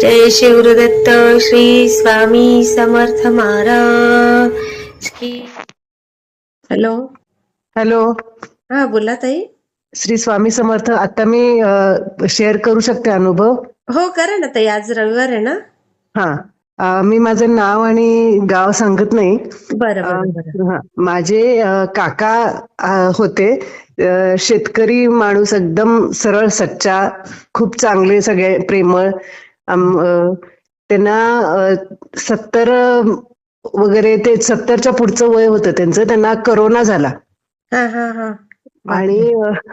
जय शिवदत्त श्री स्वामी समर्थ महाराज की. Hello. Hello. हा बोला ताई. श्री स्वामी समर्थ आता मी शेअर करू शकते अनुभव? हो करा ना ताई आज रविवार आहे ना? हा. अ, मी माझं नाव आणि गाव सांगत नाही. बरं हा, माझे काका होते. शेतकरी माणूस एकदम सरळ सच्चा खूप चांगले सगळे प्रेमळ. त्यांना सत्तर वगैरे ते सत्तरच्या पुढचं वय होतं त्यांचं त्यांना करोना झाला. हा हा हा. आणि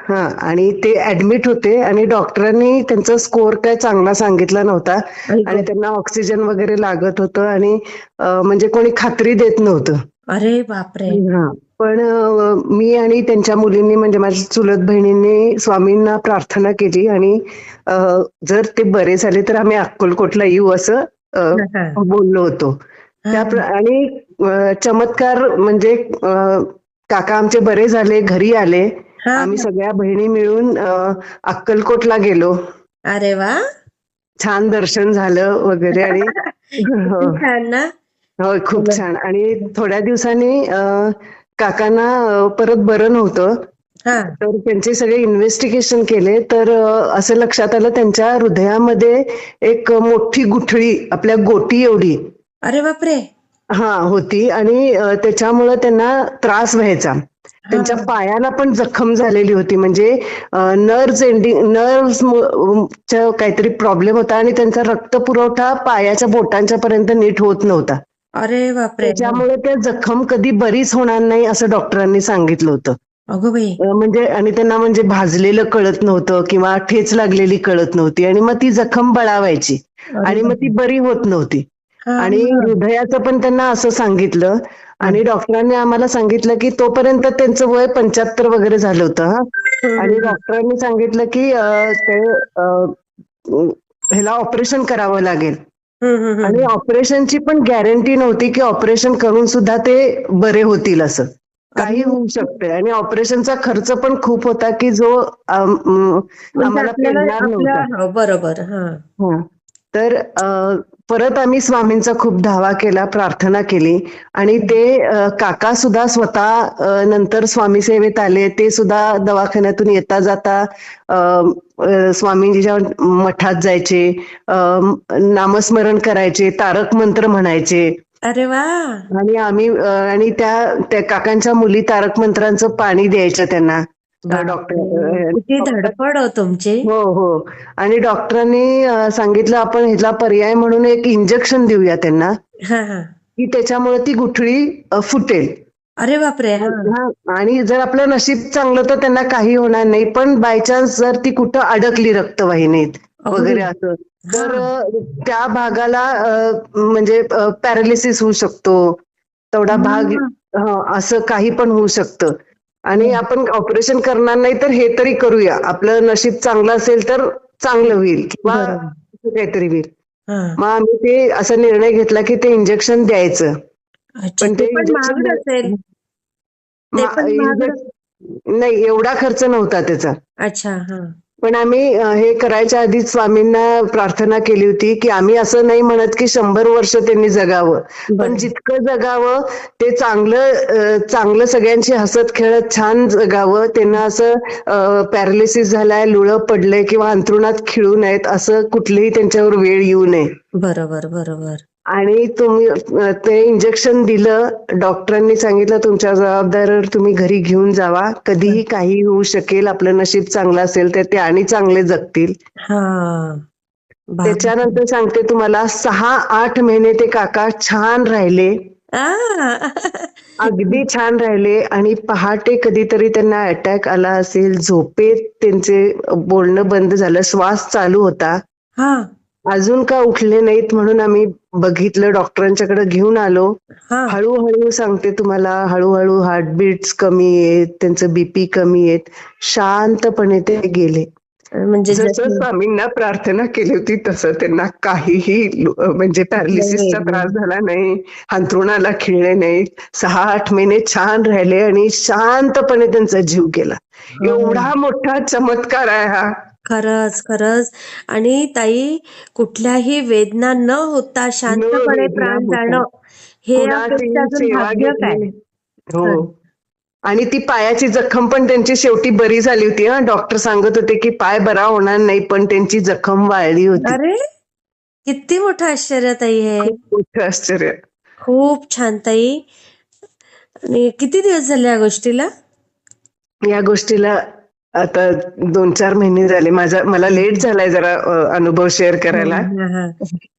हा आणि ते ऍडमिट होते आणि डॉक्टरांनी त्यांचा स्कोअर काय चांगला सांगितला नव्हता. आणि त्यांना ऑक्सिजन वगैरे लागत होतं आणि म्हणजे कोणी खात्री देत नव्हतं. अरे बापरे. हा. पण मी आणि त्यांच्या मुलींनी म्हणजे माझ्या चुलत बहिणींनी स्वामींना प्रार्थना केली आणि जर ते बरे झाले तर आम्ही अक्कलकोटला येऊ असं. बोललो होतो. त्या आणि चमत्कार म्हणजे काका आमचे बरे झाले घरी आले. आम्ही. सगळ्या बहिणी मिळून अक्कलकोटला गेलो. अरे वा. छान दर्शन झालं वगैरे आणि हो. छान ना. होय खूप छान. आणि थोड्या दिवसांनी काकांना परत बरं नव्हतं. तर त्यांचे सगळे इन्व्हेस्टिगेशन केले. तर असं लक्षात आलं त्यांच्या हृदयामध्ये एक मोठी गुठळी आपल्या गोटी एवढी. अरे बापरे! हा होती. आणि त्याच्यामुळं त्यांना त्रास व्हायचा. त्यांच्या पायाला पण जखम झालेली होती. म्हणजे नर्व्ह एंडिंग नर्व्ह काहीतरी प्रॉब्लेम होता आणि त्यांचा रक्त पुरवठा पायाच्या बोटांच्या पर्यंत नीट होत नव्हता. अरे बापरे. त्याच्यामुळे त्या जखम कधी बरीच होणार नाही असं डॉक्टरांनी सांगितलं होतं. अगो बाई. अ, म्हणजे आणि त्यांना म्हणजे भाजलेलं कळत नव्हतं किंवा ठेच लागलेली कळत नव्हती आणि मग ती जखम बळावायची. आणि मग ती बरी होत नव्हती. आणि हृदयाचं पण त्यांना असं सांगितलं आणि डॉक्टरांनी आम्हाला सांगितलं की तोपर्यंत त्यांचं वय पंच्याहत्तर वगैरे झालं होतं हा. आणि डॉक्टरांनी सांगितलं की ते ह्याला ऑपरेशन करावं लागेल. आणि ऑपरेशनची पण गॅरंटी नव्हती की ऑपरेशन करून सुद्धा ते बरे होतील असं. काही होऊ शकते आणि ऑपरेशनचा खर्च पण खूप होता की जो म्हणजे आम्हाला हो, बरोबर. तर परत आम्ही स्वामींचा खूप धावा केला प्रार्थना केली आणि ते काका सुद्धा स्वतः नंतर स्वामी सेवेत आले. ते सुद्धा दवाखान्यातून येता जाता स्वामींजीच्या मठात जायचे नामस्मरण करायचे तारक मंत्र म्हणायचे. अरे वा! आणि आम्ही आणि त्या त्या काकांच्या मुली तारक मंत्रांचं पाणी द्यायचं त्यांना. डॉक्टर किती धडपड हो तुमची? हो हो. आणि डॉक्टरांनी सांगितलं आपण ह्याला पर्याय म्हणून एक इंजेक्शन देऊया त्यांना. हा हा. की त्याच्यामुळे ती गुठळी फुटेल. अरे बापरे आणि जर आपलं नशीब चांगलं तर त्यांना काही होणार नाही. पण बाय चान्स जर ती कुठं अडकली रक्तवाहिनीत वगैरे. असं तर त्या भागाला म्हणजे पॅरालिसिस होऊ शकतो. तेवढा भाग असं काही पण होऊ शकतं. आणि आपण ऑपरेशन करणार नाही तर हे तरी करूया. आपलं नशीब चांगलं असेल तर चांगलं होईल. किंवा काहीतरी होईल. मग आम्ही ते असा निर्णय घेतला की ते इंजेक्शन द्यायचं. पण ते नाही एवढा खर्च नव्हता त्याचा. अच्छा हा. पण आम्ही हे करायच्या आधी स्वामींना प्रार्थना केली होती की आम्ही असं नाही म्हणत की शंभर वर्ष त्यांनी जगावं. पण. जितकं जगावं ते चांगलं चांगलं सगळ्यांशी हसत खेळत छान जगावं. त्यांना असं पॅरालिसिस झालाय लुळं पडलंय किंवा अंथरुणात खिळू नयेत असं कुठलीही त्यांच्यावर वेळ येऊ नये. बरोबर बरोबर. आणि तुम्ही ते इंजेक्शन दिलं डॉक्टरांनी सांगितलं तुमच्या जबाबदारीवर तुम्ही घरी घेऊन जावा. कधीही काही होऊ शकेल आपलं नशीब चांगलं असेल तर ते आणि चांगले जगतील. हा. त्याच्यानंतर सांगते तुम्हाला सहा आठ महिने ते काका छान राहिले. अगदी छान राहिले आणि पहाटे कधीतरी त्यांना अटॅक आला असेल झोपेत त्यांचे बोलणं बंद झालं श्वास चालू होता. अजून का उठले नाहीत म्हणून आम्ही बघितलं डॉक्टरांच्याकडे घेऊन आलो. हळूहळू सांगते तुम्हाला हळूहळू हार्टबीट्स कमी आहेत त्यांचं बीपी कमी आहेत. शांतपणे ते गेले. म्हणजे जसं स्वामींना प्रार्थना केली होती तसं त्यांना काहीही म्हणजे पॅरालिसिसचा त्रास झाला नाही अंथरुणाला खिळले नाही सहा आठ महिने छान राहिले आणि शांतपणे त्यांचा जीव गेला. हो. एवढा मोठा चमत्कार आहे हा. खरंच खरंच. आणि ताई कुठल्याही वेदना न होता शांतपणे वेदना प्राण होता. जाणं हे कुणाची यापेक्षा अजून सेवा भाग्य काय? घेतली. हो. आणि ती पायाची जखम पण त्यांची शेवटी बरी झाली होती हा. डॉक्टर सांगत होते की पाय बरा होणार नाही पण त्यांची जखम वाळली होती. अरे! किती मोठं आश्चर्य ताई हे. खूप मोठं आश्चर्य. खूप छान ताई. आणि किती दिवस झाले या गोष्टीला? या गोष्टीला आता दोन चार महिने झाले. माझा मला लेट झालाय जरा अनुभव शेअर करायला.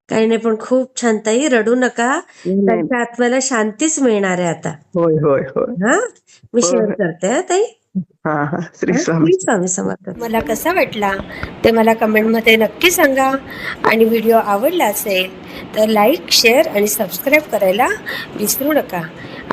काही नाही पण खूप छान ताई. रडू नका. त्यांच्या आत्म्याला शांतीच मिळणार आहे आता. होय होय होय. हा? मी. शेअर करते हा ताई? हा हा. हा, मला कसा वाटला ते मला कमेंटमध्ये नक्की सांगा. आणि व्हिडिओ आवडला असेल तर लाईक शेअर आणि सबस्क्राईब करायला विसरू नका.